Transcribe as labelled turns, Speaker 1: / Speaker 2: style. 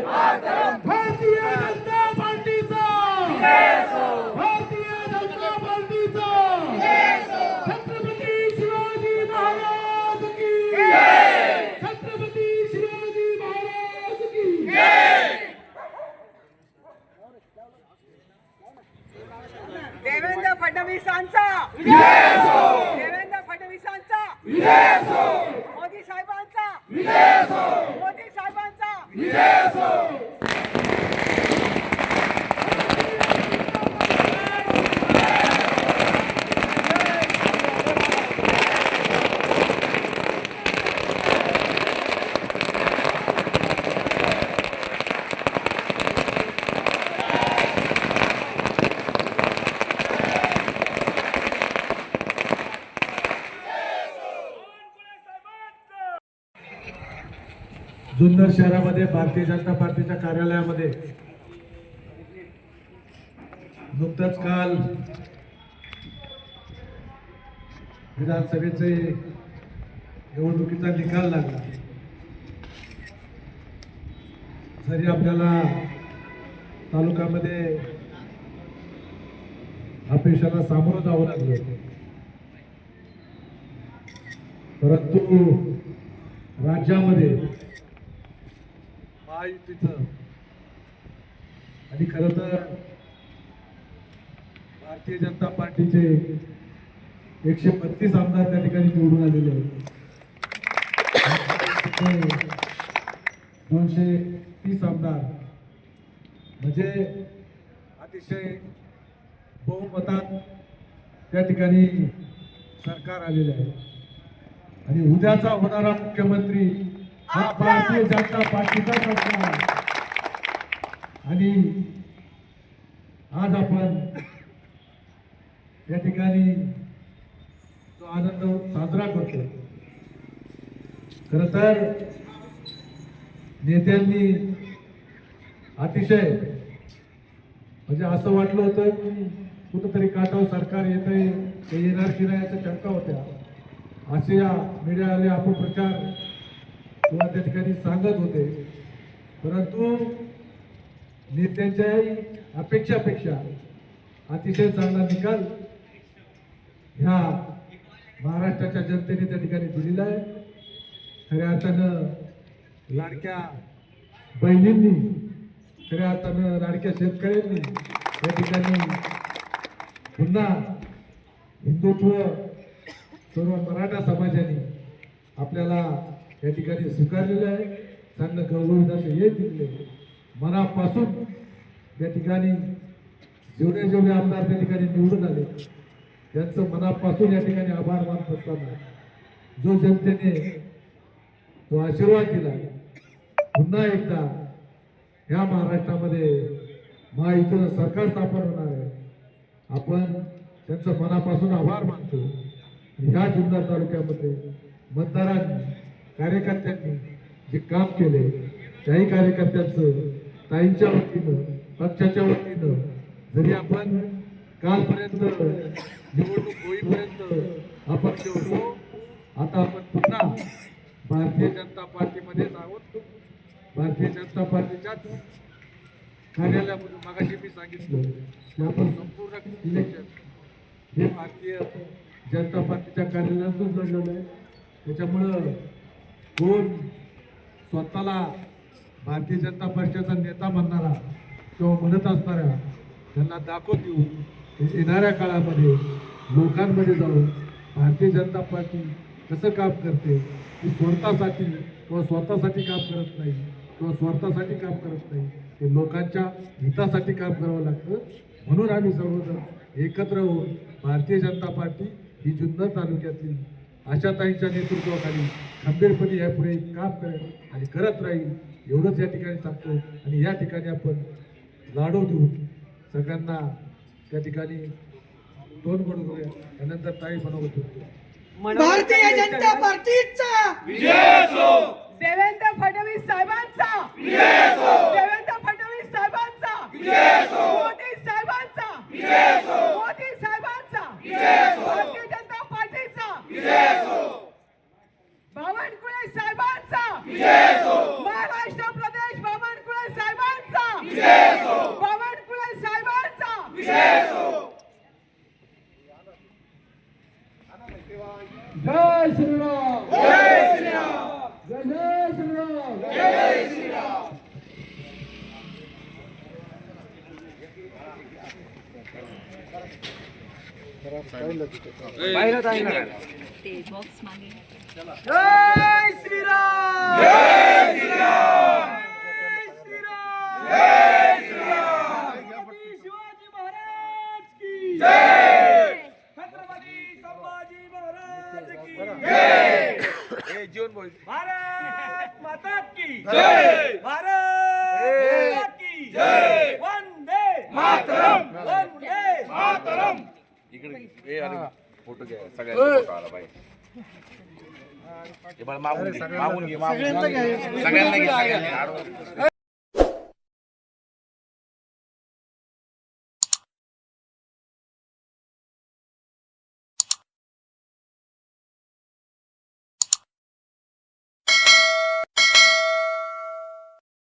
Speaker 1: भारतीय जनता पार्टीचा. भारतीय जनता पार्टीचा. छत्रपती
Speaker 2: शिवाजी महाराज
Speaker 3: की छत्रपती
Speaker 2: शिवाजी
Speaker 3: महाराज
Speaker 2: की
Speaker 1: देवेंद्र फडणवीसांचा. देवेंद्र फडणवीसांचा.
Speaker 4: जुन्नर शहरामध्ये भारतीय जनता पार्टीच्या कार्यालयामध्ये नुकतंच काल विधानसभेचे निवडणुकीचा निकाल लागला. जरी आपल्याला तालुक्यामध्ये अपेक्षाला सामोरं जावं लागलं परंतु राज्यामध्ये महायुतीचं आणि खरं तर भारतीय जनता पार्टीचे एकशे बत्तीस आमदार त्या ठिकाणी निवडून आलेले आहेत दोनशे तीस आमदार. म्हणजे अतिशय बहुमतात त्या ठिकाणी सरकार आलेले आहे. आणि उद्याचा होणारा मुख्यमंत्री हा भारतीय जनता पार्टीचाच असणार आणि आज आपण या ठिकाणी जो आनंद साजरा करतो. खर तर नेत्यांनी अतिशय म्हणजे असं वाटलं होतं की कुठंतरी काटाव सरकार येत आहे ते येणार की नाही याच्या शंका होत्या. असे या मीडियावाले अपप्रचार किंवा त्या ठिकाणी सांगत होते. परंतु नेत्यांच्याही अपेक्षापेक्षा अतिशय चांगला निकाल ह्या महाराष्ट्राच्या जनतेने त्या ठिकाणी दिलेला आहे. खऱ्या अर्थानं लाडक्या बहिणींनी खऱ्या अर्थानं लाडक्या शेतकऱ्यांनी या ठिकाणी पुन्हा हिंदुत्व सर्व मराठा समाजाने आपल्याला या ठिकाणी स्वीकारलेलं आहे. चांगलं गौरवदाचे हे दिले. मनापासून या ठिकाणी जेवढे जेवढे आमदार त्या ठिकाणी निवडून आले त्यांचं मनापासून या ठिकाणी आभार मानत असताना जो जनतेने तो आशीर्वाद दिला पुन्हा एकदा ह्या महाराष्ट्रामध्ये महायुतीचं सरकार स्थापन होणार आहे. आपण त्यांचं मनापासून आभार मानतो. ह्या जुन्नर तालुक्यामध्ये मतदारांनी कार्यकर्त्यांनी जे काम केले त्याही कार्यकर्त्यांचं ताईंच्या वतीनं पक्षाच्या वतीनं जरी आपण कालपर्यंत निवडणूक होईपर्यंत अपक्ष होतो आता आपण पुन्हा भारतीय जनता पार्टीमध्येच आहोत. भारतीय जनता पार्टीच्याच कार्यालयामधून मागाशी मी सांगितलं की आपण संपूर्ण इलेक्शन हे भारतीय जनता पार्टीच्या कार्यालयातून लढलेलं आहे. त्याच्यामुळं कोण स्वतःला भारतीय जनता पक्षाचा नेता म्हणणारा किंवा म्हणत असणाऱ्या त्यांना दाखव देऊन येणाऱ्या काळामध्ये लोकांमध्ये जाऊन भारतीय जनता पार्टी कसं काम करते ती स्वतःसाठी किंवा स्वतःसाठी काम करत नाही किंवा स्वार्थासाठी काम करत नाही ते लोकांच्या हितासाठी काम करावं लागतं. म्हणून आम्ही सर्वजण एकत्र होऊन भारतीय जनता पार्टी ही जुन्नर तालुक्यातील आशाताईंच्या नेतृत्वाखाली खंबीरपणे यापुढे काम करेल आणि करत राहील एवढंच या ठिकाणी सांगतो. आणि या ठिकाणी आपण लाडू देऊन सगळ्यांना त्या ठिकाणी दोन गोड करूया त्यानंतर ताई बनवत होतो
Speaker 1: भारतीय जनता पार्टीचा! देवेंद्र फडणवीस साहेबांचा! देवेंद्र फडणवीस साहेबांचा मोदी साहेबांचा मोदी साहेबांचा भारतीय जनता पार्टीचा बावनकुळे साहेबांचा महाराष्ट्र प्रदेश बावनकुळे साहेबांचा बावनकुळे साहेबांचा.
Speaker 4: जय श्रीराम. जय श्रीराम. जय जय श्रीराम.
Speaker 2: ते बॉक्स मागे
Speaker 1: जय श्रीराम. जय श्रीराम जय श्रीराम छत्रपती शिवाजी महाराज की जय छत्रपती संभाजी महाराज की जय! भारत माता की जय! भारत माता की जय! वंदे मातरम! वंदे मातरम!
Speaker 5: इकडे ए अरे फोटो घ्या सगळ्यांचा फोटो आला पाहिजे बघ, मागून घे मागून घे मागून घे. सगळ्यांना घे सगळ्यांना